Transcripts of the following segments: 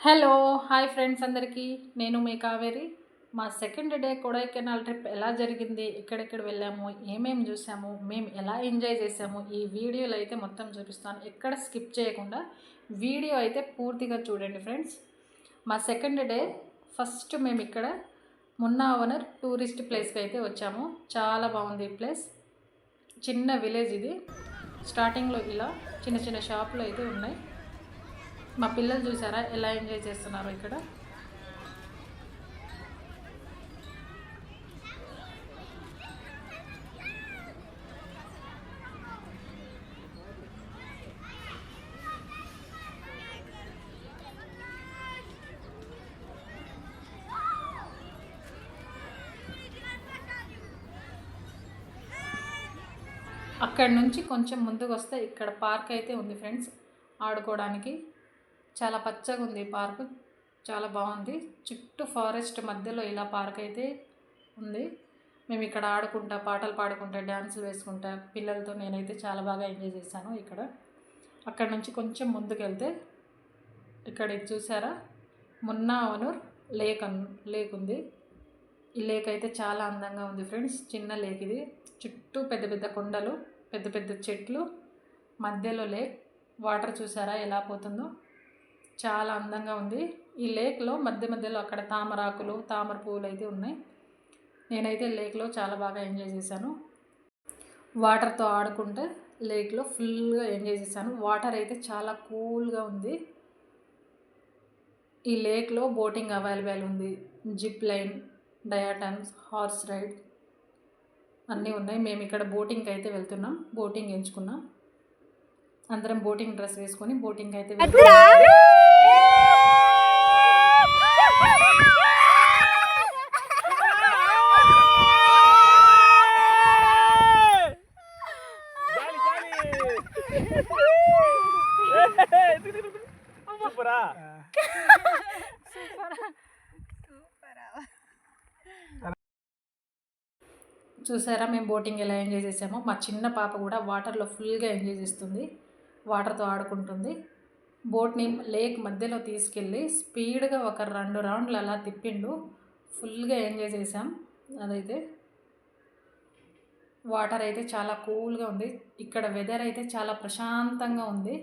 Hello hi friends అందరికీ. నేను మీ కావేరి. మా సెకండ్ డే కొడైకెనాల్ ట్రిప్ ఎలా జరిగింది? ఎక్కడెక్కడ వెళ్ళాము? ఏమేమి చూసాము? మేము ఎలా ఎంజాయ్ చేసాము? ఈ వీడియోలు అయితే మొత్తం చూపిస్తాను. ఎక్కడ స్కిప్ చేయకుండా వీడియో అయితే పూర్తిగా చూడండి ఫ్రెండ్స్. మా సెకండ్ డే ఫస్ట్ మేము ఇక్కడ మున్నావనర్ టూరిస్ట్ ప్లేస్కి అయితే వచ్చాము. చాలా బాగుంది ఈ ప్లేస్. చిన్న విలేజ్ ఇది. స్టార్టింగ్లో ఇలా చిన్న చిన్న షాపులు అయితే ఉన్నాయి. మా పిల్లలు చూసారా? ఎలా ఎంజాయ్ చేస్తున్నారో ఇక్కడ? అక్కడ నుంచి కొంచెం ముందుకు వస్తే ఇక్కడ పార్క్ అయితే ఉంది ఫ్రెండ్స్. ఆడుకోవడానికి చాలా పచ్చగా ఉంది పార్క్. చాలా బాగుంది. చుట్టూ ఫారెస్ట్ మధ్యలో ఇలా పార్క్ అయితే ఉంది. మేము ఇక్కడ ఆడుకుంటా పాటలు పాడుకుంటా డ్యాన్సులు వేసుకుంటా పిల్లలతో నేనైతే చాలా బాగా ఎంజాయ్ చేశాను ఇక్కడ. అక్కడ నుంచి కొంచెం ముందుకు వెళ్తే ఇక్కడ ఇది చూసారా? మున్నావనూర్ లేక్ అన్ లేక్ ఉంది. ఈ లేక్ అయితే చాలా అందంగా ఉంది ఫ్రెండ్స్. చిన్న లేక్ ఇది. చుట్టూ పెద్ద పెద్ద కొండలు పెద్ద పెద్ద చెట్లు మధ్యలో లేక్. వాటర్ చూసారా ఎలా పోతుందో? చాలా అందంగా ఉంది. ఈ లేక్లో మధ్య మధ్యలో అక్కడ తామరాకులు తామర పువ్వులు అయితే ఉన్నాయి. నేనైతే లేక్లో చాలా బాగా ఎంజాయ్ చేశాను. వాటర్తో ఆడుకుంటే లేక్లో ఫుల్గా ఎంజాయ్ చేశాను. వాటర్ అయితే చాలా కూల్గా ఉంది. ఈ లేక్లో బోటింగ్ అవైలబుల్ ఉంది. జిప్ లైన్ డయాటమ్స్ హార్స్ రైడ్ అన్నీ ఉన్నాయి. మేము ఇక్కడ బోటింగ్కి అయితే వెళ్తున్నాం. బోటింగ్ ఎంచుకున్నాం. అందరం బోటింగ్ డ్రెస్ వేసుకొని బోటింగ్ అయితే వెళ్తున్నాం. సూపరా. చూసారా మేము బోటింగ్ ఎలా ఎంజాయ్ చేసామో. మా చిన్న పాప కూడా వాటర్లో ఫుల్గా ఎంజాయ్ చేస్తుంది. వాటర్తో ఆడుకుంటుంది. బోట్ని లేక్ మధ్యలో తీసుకెళ్ళి స్పీడ్గా ఒక రెండు రౌండ్లు అలా తిప్పిండు. ఫుల్గా ఎంజాయ్ చేసాం. అదైతే వాటర్ అయితే చాలా కూల్గా ఉంది. ఇక్కడ వెదర్ అయితే చాలా ప్రశాంతంగా ఉంది.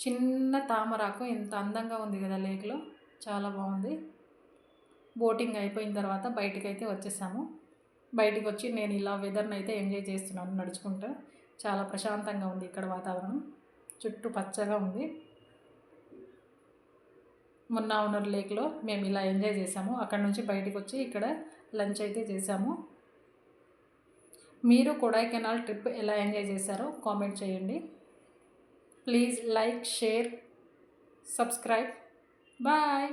చిన్న తామరాకు ఇంత అందంగా ఉంది కదా లేక్లో. చాలా బాగుంది. బోటింగ్ అయిపోయిన తర్వాత బయటికి అయితే వచ్చేసాము. బయటికి వచ్చి నేను ఇలా వెదర్ని అయితే ఎంజాయ్ చేస్తున్నాను నడుచుకుంటూ. చాలా ప్రశాంతంగా ఉంది ఇక్కడ వాతావరణం. చుట్టూ పచ్చగా ఉంది. మొన్న ఉన్నర్ లేక్లో మేము ఇలా ఎంజాయ్ చేసాము అక్కడ నుంచి బయటికి వచ్చి ఇక్కడ లంచ్ అయితే చేసాము మీరు కొడైకెనాల్ ట్రిప్ ఎలా ఎంజాయ్ చేశారో కామెంట్ చేయండి. Please like share subscribe. Bye!